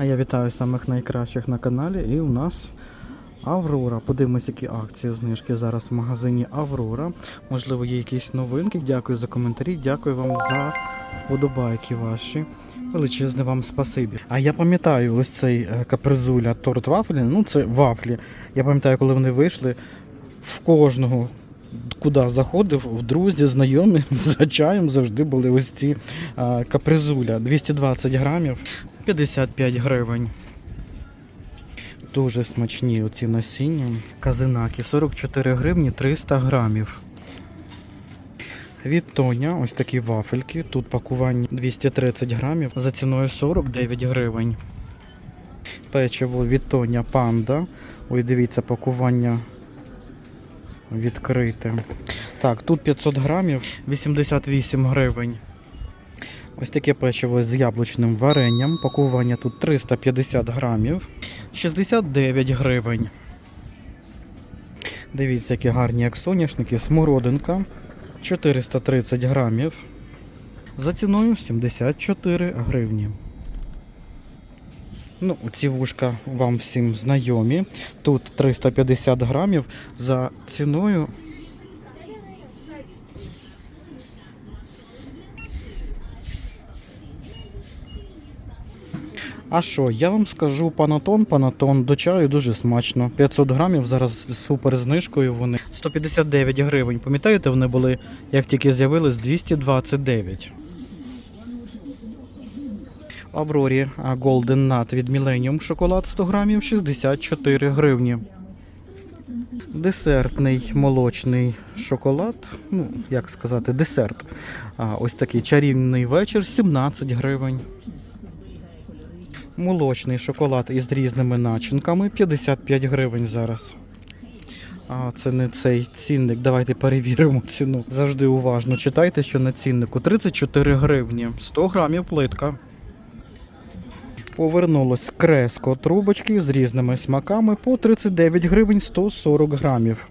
А я вітаю самих найкращих на каналі. І у нас Аврора. Подивимось, які акції знижки зараз в магазині Аврора. Можливо, є якісь новинки. Дякую за коментарі. Дякую вам за вподобайки ваші. Величезне вам спасибі. А я пам'ятаю ось цей е, капризуля торт вафлі. Ну, це вафлі. Я пам'ятаю, коли вони вийшли в кожного. Куди заходив, в друзі, знайомі за чаєм завжди були ось ці капризуля. 220 грамів, 55 гривень. Дуже смачні оці насіння. Казинаки 44 гривні 300 грамів. Від Тоня ось такі вафельки. Тут пакування 230 грамів за ціною 49 гривень. Печиво від Тоня Панда. Ой, дивіться, пакування відкрите. Так, тут 500 грамів 88 гривень. Ось таке печиво з яблучним варенням. Пакування тут 350 грамів, 69 гривень. Дивіться, які гарні як соняшники. Смородинка 430 грамів. За ціною 74 гривні. Ну, ці вушка вам всім знайомі. Тут 350 грамів за ціною. А що, я вам скажу панатон, панатон до чаю дуже смачно. 500 грамів зараз з супер знижкою вони. 159 гривень. Пам'ятаєте, вони були, як тільки з'явились, 229. Аврорі Golden Nut від Millennium шоколад 100 грамів 64 гривні. Десертний молочний шоколад, ну, як сказати, десерт. А, ось такий чарівний вечір 17 гривень. Молочний шоколад із різними начинками 55 гривень зараз. А, це не цей цінник. Давайте перевіримо ціну. Завжди уважно читайте, що на ціннику 34 гривні, 100 грамів плитка. Повернулось креско трубочки з різними смаками по 39 гривень 140 грамів.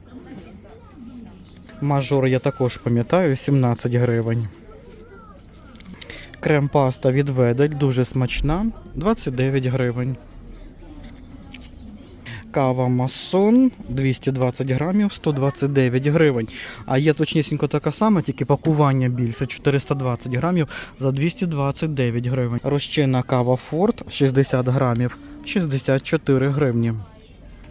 Мажор я також пам'ятаю 17 гривень. Крем-паста від Ведель дуже смачна 29 гривень. Кава Масон 220 грамів 129 гривень. А є точнісінько така сама, тільки пакування більше 420 грамів за 229 гривень. Розчинна кава Форт 60 грамів 64 гривні.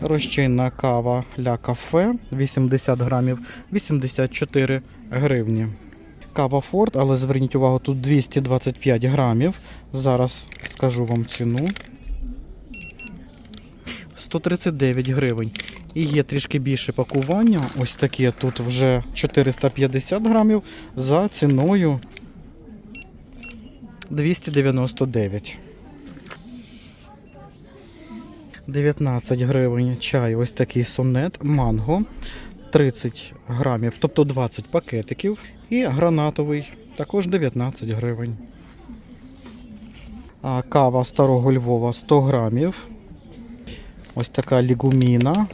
Розчинна кава Ля Кафе 80 грамів 84 гривні. Кава Форт, але зверніть увагу, тут 225 грамів. Зараз скажу вам ціну. 139 гривень. І є трішки більше пакування. Ось таке тут вже 450 грамів за ціною 299. 19 гривень чай, ось такий сонет, манго. 30 грамів, тобто 20 пакетиків. І гранатовий також 19 гривень. Кава старого Львова 100 грамів. Ось така лігуміна.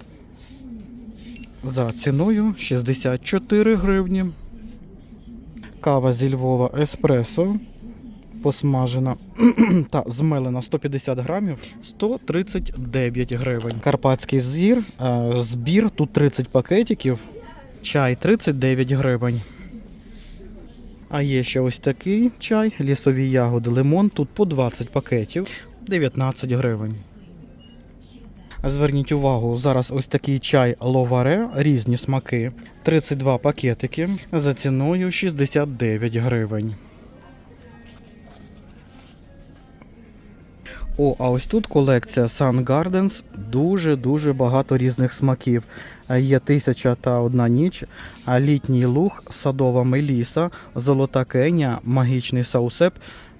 За ціною 64 гривні. Кава зі Львова еспресо. Посмажена та змелена 150 грамів 139 гривень. Карпатський зір, е, збір, тут 30 пакетиків, чай 39 гривень. А є ще ось такий чай, лісові ягоди, лимон, тут по 20 пакетів, 19 гривень. Зверніть увагу, зараз ось такий чай ловаре, різні смаки, 32 пакетики за ціною 69 гривень. О, а ось тут колекція Sun Gardens. Дуже-дуже багато різних смаків. Є тисяча та одна ніч, літній луг, садова меліса, золота кеня, магічний саусеп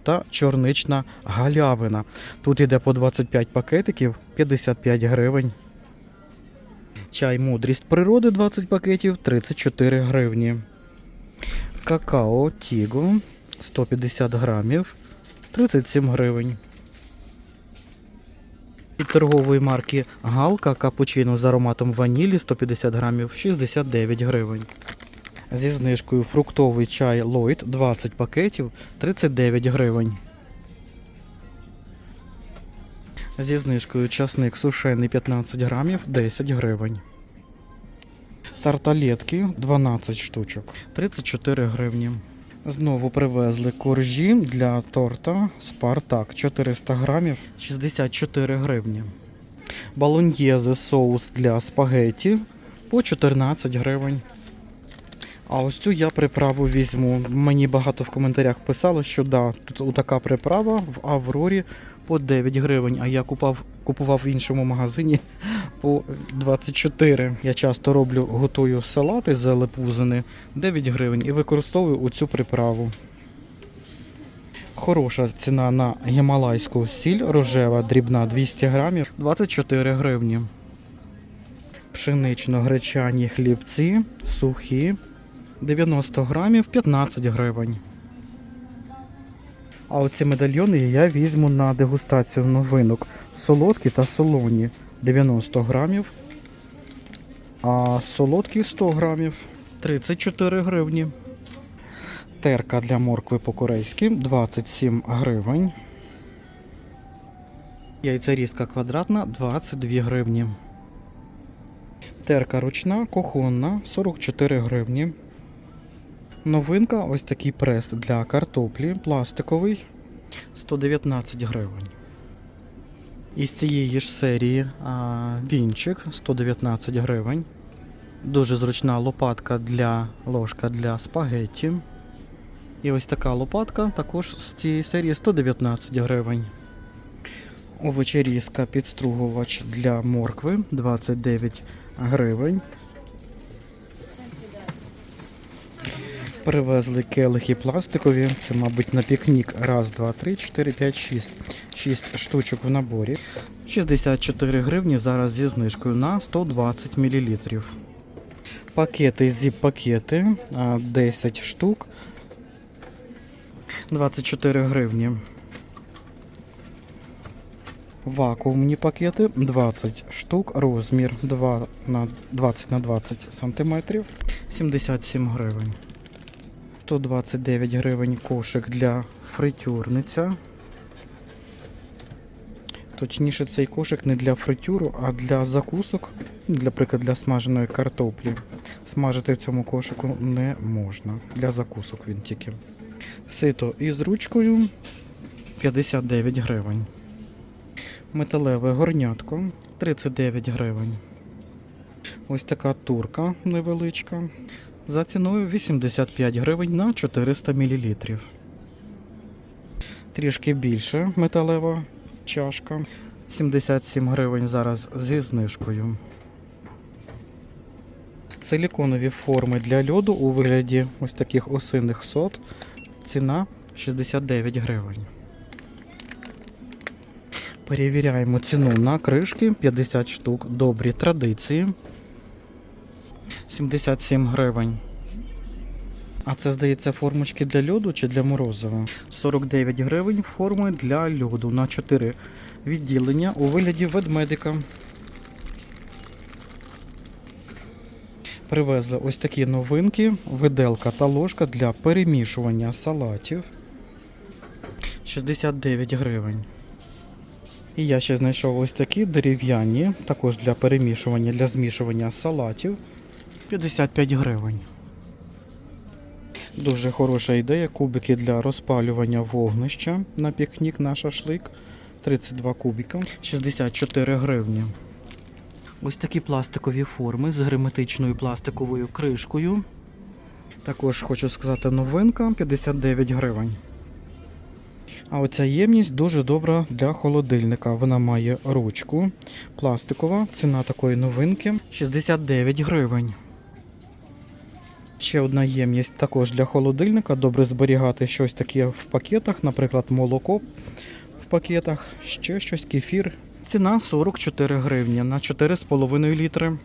та чорнична галявина. Тут іде по 25 пакетиків, 55 гривень. Чай мудрість природи 20 пакетів, 34 гривні. Какао Тіго 150 грамів, 37 гривень. Від торгової марки Галка капучино з ароматом ванілі 150 грамів 69 гривень. Зі знижкою фруктовий чай Lloyd 20 пакетів 39 гривень. Зі знижкою часник сушений 15 грамів 10 гривень. Тарталетки 12 штучок 34 гривні. Знову привезли коржі для торта Спартак 400 грамів 64 гривні. Балоньєзе соус для спагеті по 14 гривень. А ось цю я приправу візьму. Мені багато в коментарях писало, що да, тут така приправа в Аврорі по 9 гривень, а я купав, купував в іншому магазині по 24. Я часто роблю, готую салати з лепузини 9 гривень і використовую оцю приправу. Хороша ціна на гімалайську сіль рожева дрібна 200 грамів 24 гривні. Пшенично-гречані хлібці сухі 90 грамів 15 гривень. А оці медальйони я візьму на дегустацію новинок. Солодкі та солоні 90 грамів. А солодкі 100 грамів 34 гривні. Терка для моркви по-корейськи 27 гривень. Яйцерізка квадратна 22 гривні. Терка ручна, кухонна 44 гривні. Новинка ось такий прес для картоплі пластиковий 119 гривень. Із цієї ж серії а, вінчик 119 гривень. Дуже зручна лопатка для ложка для спагетті. І ось така лопатка також з цієї серії 119 гривень. Овочерізка підстругувач для моркви 29 гривень. Привезли келихи пластикові. Це, мабуть, на пікнік. Раз, два, три, чотири, п'ять, шість. Шість штучок в наборі. 64 гривні зараз зі знижкою на 120 мл. Пакети зіп-пакети 10 штук. 24 гривні. Вакуумні пакети 20 штук, розмір 2 на 20 на 20 сантиметрів, 77 гривень. 129 гривень кошик для фритюрниця. Точніше, цей кошик не для фритюру, а для закусок, для приклад для смаженої картоплі. Смажити в цьому кошику не можна. Для закусок він тільки. Сито із ручкою 59 гривень. Металеве горнятко 39 гривень. Ось така турка невеличка. За ціною 85 гривень на 400 мл. Трішки більше металева чашка. 77 гривень зараз зі знижкою. Силіконові форми для льоду у вигляді ось таких осинних сот. Ціна 69 гривень. Перевіряємо ціну на кришки 50 штук. Добрі традиції. 77 гривень. А це, здається, формочки для льоду чи для морозива? 49 гривень форми для льоду на 4 відділення у вигляді ведмедика. Привезли ось такі новинки, виделка та ложка для перемішування салатів. 69 гривень. І я ще знайшов ось такі дерев'яні, також для перемішування, для змішування салатів. 55 гривень. Дуже хороша ідея. Кубики для розпалювання вогнища на пікнік на шашлик. 32 кубика. 64 гривні. Ось такі пластикові форми з герметичною пластиковою кришкою. Також хочу сказати новинка 59 гривень. А оця ємність дуже добра для холодильника. Вона має ручку пластикова. Ціна такої новинки 69 гривень. Ще одна ємність також для холодильника. Добре зберігати щось таке в пакетах, наприклад, молоко в пакетах, ще щось, кефір. Ціна 44 гривні на 4,5 літри.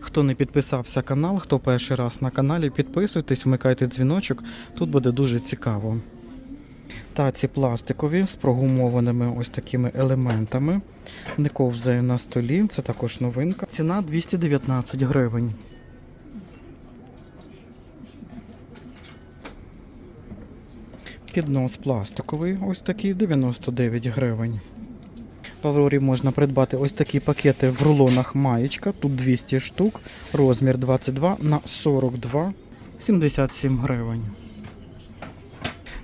Хто не підписався канал, хто перший раз на каналі, підписуйтесь, вмикайте дзвіночок, тут буде дуже цікаво. Таці пластикові з прогумованими ось такими елементами. Не ковзає на столі, це також новинка. Ціна 219 гривень. Піднос пластиковий, ось такий 99 гривень. В Аврорі можна придбати ось такі пакети в рулонах маєчка. Тут 200 штук, розмір 22 на 42, 77 гривень.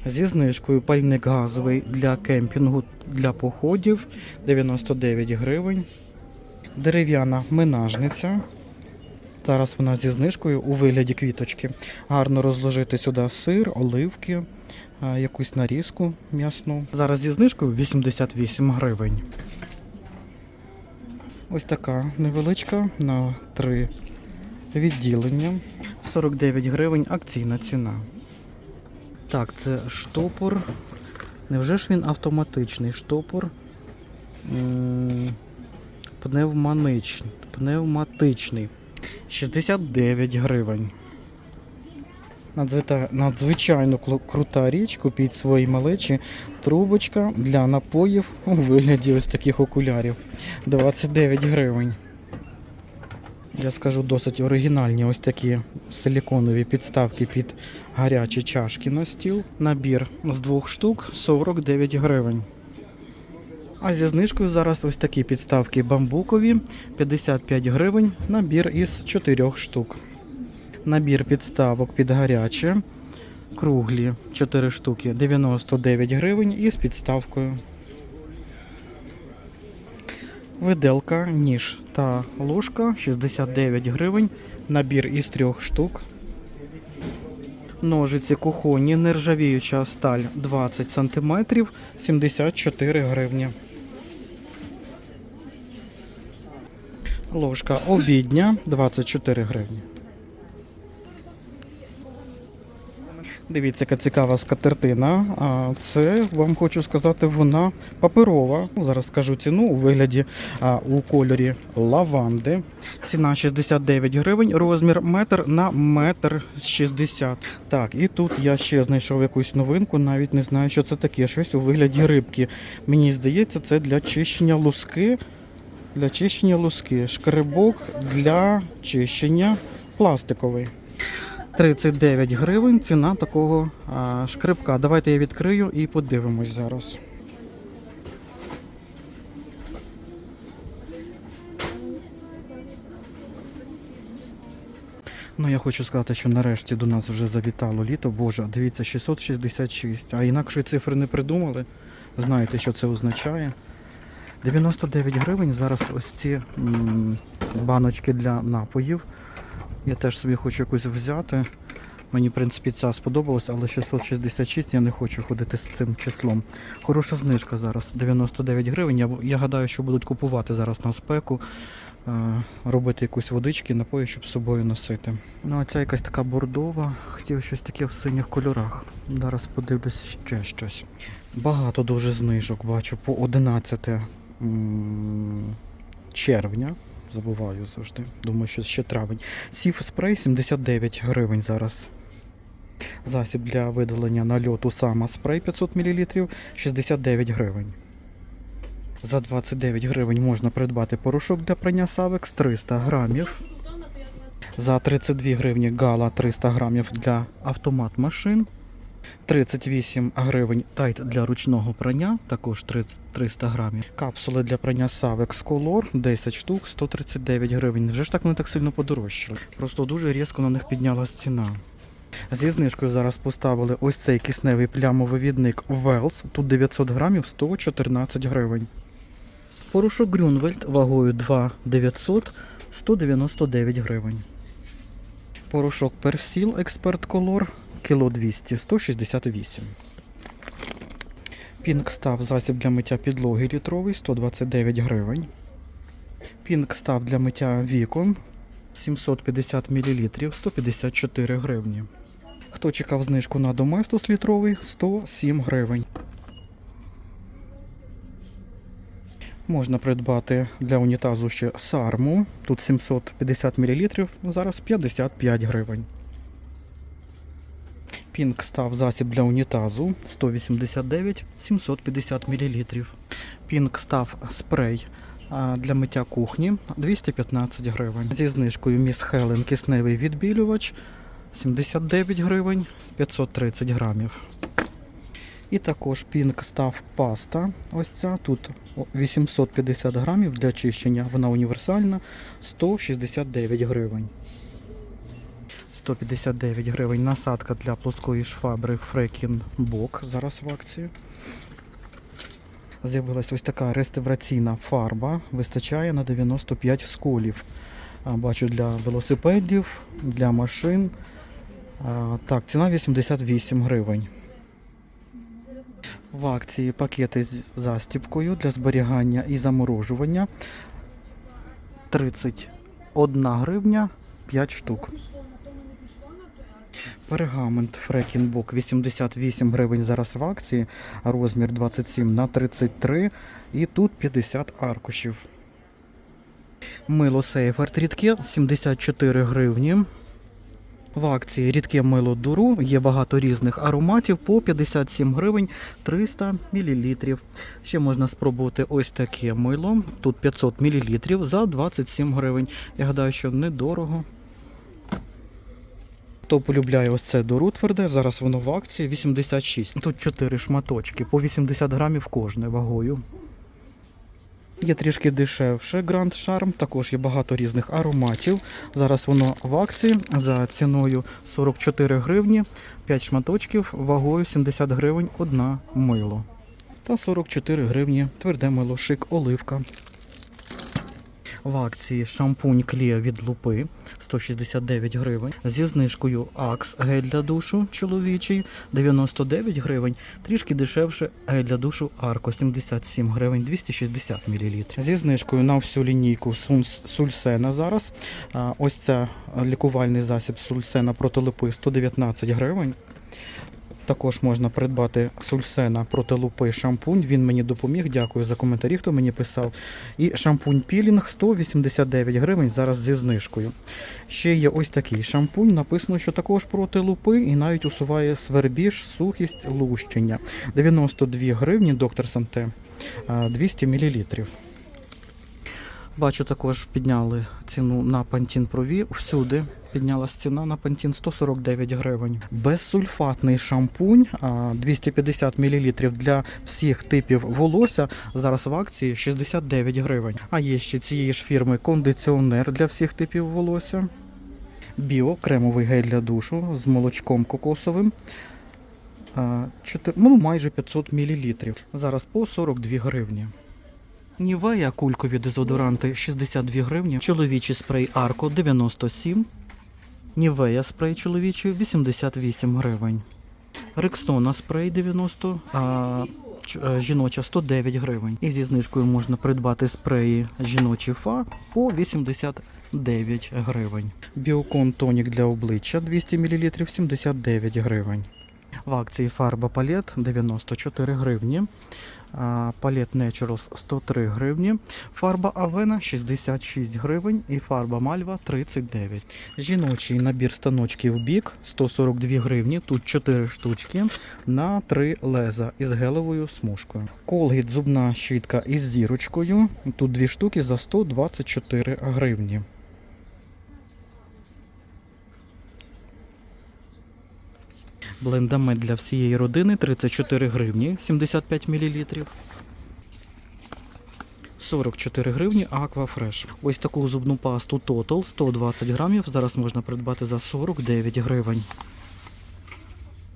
Зі знижкою пальник газовий для кемпінгу для походів 99 гривень. Дерев'яна минажниця. Зараз вона зі знижкою у вигляді квіточки. Гарно розложити сюди сир, оливки, якусь нарізку м'ясну. Зараз зі знижкою 88 гривень. Ось така невеличка на три відділення. 49 гривень акційна ціна. Так, це штопор. Невже ж він автоматичний штопор? Пневматичний. 69 гривень. Надзвичайно крута річ. Купіть свої малечі. Трубочка для напоїв у вигляді ось таких окулярів. 29 гривень. Я скажу досить оригінальні ось такі силіконові підставки під гарячі чашки на стіл. Набір з двох штук 49 гривень. А зі знижкою зараз ось такі підставки бамбукові 55 гривень. Набір із 4 штук. Набір підставок під гаряче. Круглі 4 штуки 99 гривень із підставкою. Виделка, ніж та ложка 69 гривень. Набір із трьох штук. Ножиці кухонні, нержавіюча сталь 20 см, 74 гривні. Ложка обідня 24 гривні. Дивіться, яка цікава скатертина. Це вам хочу сказати, вона паперова. Зараз скажу ціну у вигляді у кольорі лаванди. Ціна 69 гривень, розмір метр на метр 60. Так, і тут я ще знайшов якусь новинку, навіть не знаю, що це таке. Щось у вигляді рибки. Мені здається, це для чищення луски. Для чищення луски. Шкребок для чищення пластиковий. 39 гривень ціна такого а, шкребка. Давайте я відкрию і подивимось зараз. Ну, я хочу сказати, що нарешті до нас вже завітало літо. Боже, дивіться, 666. А інакшої цифри не придумали. Знаєте, що це означає? 99 гривень. Зараз ось ці м, баночки для напоїв. Я теж собі хочу якусь взяти. Мені, в принципі, ця сподобалась, але 666 я не хочу ходити з цим числом. Хороша знижка зараз 99 гривень. Я, я гадаю, що будуть купувати зараз на спеку, е, робити якусь водички, напої, щоб з собою носити. Ну, а ця якась така бордова, хотів щось таке в синіх кольорах. Зараз подивлюсь ще щось. Багато дуже знижок бачу по 11 м, червня. Забуваю завжди. Думаю, що ще травень. Сів спрей 79 гривень зараз. Засіб для видалення нальоту сама спрей 500 мл 69 гривень. За 29 гривень можна придбати порошок для прання Савекс 300 грамів. За 32 гривні гала 300 грамів для автомат машин. 38 гривень тайт для ручного прання, також 30 300 грамів. Капсули для прання Savex Color 10 штук, 139 гривень. Вже ж так вони так сильно подорожчали. Просто дуже різко на них піднялась ціна. Зі знижкою зараз поставили ось цей кисневий плямовивідник Wells. Тут 900 грамів 114 гривень. Порошок Грюнвельд вагою 2 900 199 гривень. Порошок Персіл Експерт Колор кіло 200 168. Пінк став засіб для миття підлоги літровий 129 гривень. Пінк став для миття вікон 750 мл 154 гривні. Хто чекав знижку на Доместос літровий 107 гривень. Можна придбати для унітазу ще сарму. Тут 750 мл, зараз 55 гривень. Пінк став засіб для унітазу 189 750 мл. Пінк став спрей для миття кухні 215 гривень. Зі знижкою Міс Хелен кисневий відбілювач 79 гривень 530 грамів. І також Pink Stuff паста. Ось ця. Тут 850 грамів для чищення. Вона універсальна. 169 гривень. 159 гривень насадка для плоскої швабри Фрекін Бок. Зараз в акції. З'явилась ось така реставраційна фарба. Вистачає на 95 сколів. Бачу для велосипедів, для машин. Так, ціна 88 гривень. В акції пакети з застіпкою для зберігання і заморожування. 31 гривня 5 штук. Пергамент Фрекінбок 88 гривень зараз в акції, розмір 27 на 33 і тут 50 аркушів. Мило Сейферт рідке 74 гривні. В акції рідке мило дуру, є багато різних ароматів по 57 гривень 300 мл. Ще можна спробувати ось таке мило. Тут 500 мл за 27 гривень. Я гадаю, що недорого. Хто полюбляє ось це дуру тверде, зараз воно в акції 86. Тут 4 шматочки по 80 грамів кожне вагою. Є трішки дешевше Grand Charm, також є багато різних ароматів. Зараз воно в акції за ціною 44 гривні, 5 шматочків, вагою 70 гривень одна мило. Та 44 гривні тверде мило шик оливка. В акції шампунь Клія від лупи 169 гривень. Зі знижкою Акс гель для душу чоловічий 99 гривень. Трішки дешевше гель для душу Арко 77 гривень 260 мл. Зі знижкою на всю лінійку Сульсена зараз. Ось це лікувальний засіб Сульсена проти липи 119 гривень. Також можна придбати Сульсена проти лупи шампунь. Він мені допоміг. Дякую за коментарі, хто мені писав. І шампунь пілінг 189 гривень зараз зі знижкою. Ще є ось такий шампунь. Написано, що також проти лупи і навіть усуває свербіж, сухість, лущення. 92 гривні, доктор Санте, 200 мл. Бачу, також підняли ціну на Pro V. Всюди піднялась ціна на Pantene 149 гривень. Безсульфатний шампунь 250 мл для всіх типів волосся. Зараз в акції 69 гривень. А є ще цієї ж фірми кондиціонер для всіх типів волосся. Біо кремовий гель для душу з молочком кокосовим. А, чотир- ну, майже 500 мл. Зараз по 42 гривні. Нівея кулькові дезодоранти 62 гривні. Чоловічий спрей Арко 97. Нівея спрей чоловічий 88 гривень. Рексона спрей 90, а е, жіноча 109 гривень. І зі знижкою можна придбати спреї жіночі фа по 89 гривень. Біокон тонік для обличчя 200 мл 79 гривень. В акції фарба палет 94 гривні. Палет Naturals 103 гривні, фарба Авена 66 гривень і фарба Мальва 39. Жіночий набір станочків бік 142 гривні. Тут 4 штучки на 3 леза із гелевою смужкою. Колгіт зубна щітка із зірочкою. Тут 2 штуки за 124 гривні. Блендамет для всієї родини 34 гривні 75 мл. 44 гривні Aquafresh. Ось таку зубну пасту Total 120 грамів. Зараз можна придбати за 49 гривень.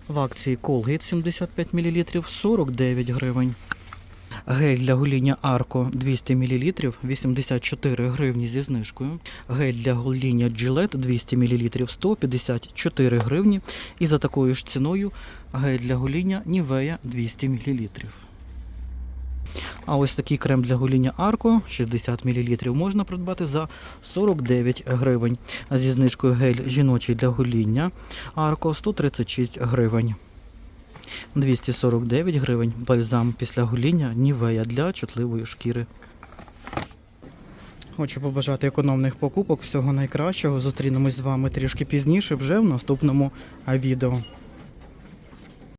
В акції Colgate 75 мл 49 гривень. Гель для гоління Арко 200 мл 84 гривні зі знижкою. Гель для гоління Gillette 200 мл 154 гривні. І за такою ж ціною гель для гоління Nivea 200 мл. А ось такий крем для гоління Арко 60 мл можна придбати за 49 гривень. Зі знижкою гель жіночий для гоління Арко 136 гривень. 249 гривень бальзам після гоління Нівея для чутливої шкіри. Хочу побажати економних покупок, всього найкращого. Зустрінемось з вами трішки пізніше вже в наступному відео.